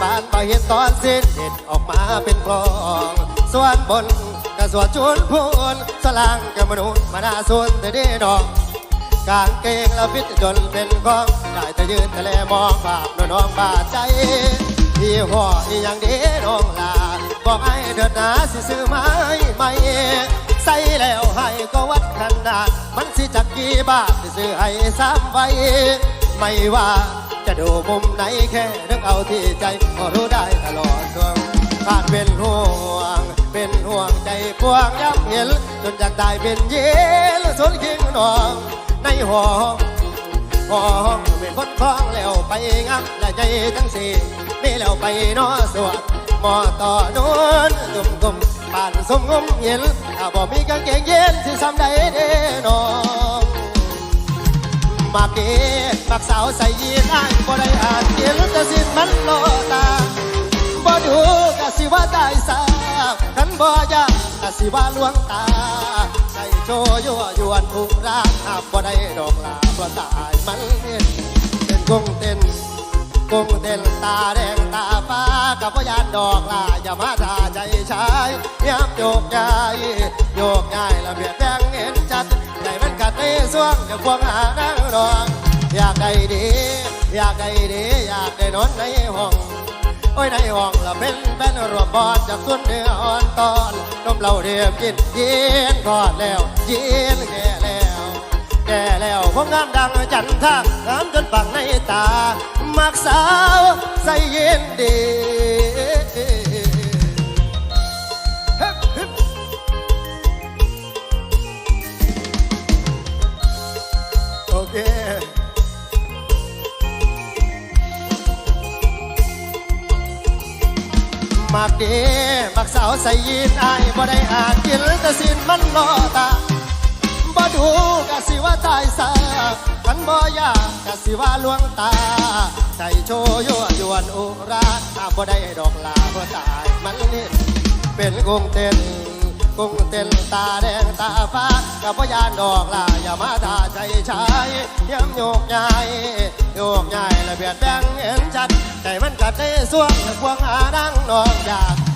ก็เห็นตอนสิ้นเด็ดออกมาเป็นกลอง ส่วนบนก็สวดจุนพูนสลางก็มนุษย์มานาส่วนแต่เด้ดอกกางเกงแล้วพิษจนเป็นกองได้แต่ยืนแต่แลมองบาปน้องบาดใจพี่ห่ออีหยังเด้น้องลาบอกให้เดินหนาสิซื้อไม้ใหม่ใส่แล้วให้ก็วัดขนาด มันสิจักกี่บาทสิซื้อให้ซ้ำไว้ไม่ว่า ดูมุมไหนแค่นึกเอาที่ใจก็รู้ได้ตลอดช่วงขาดเป็นห่วง เป็นห่วงใจพวงยับเห็นจนอยากตายเป็นเย็นสนคิงนองในห้องห้องเป็นคนคล้องแล้วไปงับและใจทั้งสี่นี่แล้วไปนอสวดมอต่อนนตุ่มตุ่มป่านสมงมเย็นถ้าบอกมีกางเกงเย็นที่ซ้ำใดเด้น้อ มักเด็กมักสาวใส่ยีนอ้ายบ่ได้อ่านเขียนแต่สิ้นมันโลตาบ่ดูกะสิว่าได้สาคันบ่ยากกะสิว่าลวงตาใส่โชยั่วยวนอุราหาบ่ได้ดอกลาบ่ตายมันเห็นเป็นกงเต้นกงเต้นตาแดงตาฟ้ากับพยานดอกลาอย่ามาด่าใจชายยามโยกย้ายโยกย้ายละเบียด สวงอย่าควงหานั่งรอง อยากได้ดี อยากได้ดี อยากได้นอนในห้อง โอ้ยในห้องละเป็นเป็นรวบบอดจากส่วนเนื้ออ่อนตอนนมเราเรียบกินเย็นทอดแล้วเย็นแก่แล้วแก่แล้วคงงามดังจันทางงามจนปักในตามักสาวใส่เย็นดี มักเดีมักสาวใส่ยีนอายบ่ได้อาจกินแต่สินมันรอตาบ่ดูกะสิว่าตายซาคันบ่ยากกะสิว่าลวงตา ใจโชยั่วยวนอุราถ้าบ่ได้ดอกลาบ่ตายมันนี่เป็นกุ้งเต้นกุ้งเต้นตาแดงตาฟ้ากับพ่ยานดอกลาอย่ามาตาใจชายเย้ำโยกย้าย โยกย้ายระเบียดแบงเห็นชัดใจมันกัดได้สวงพวงหาดังนองอยาก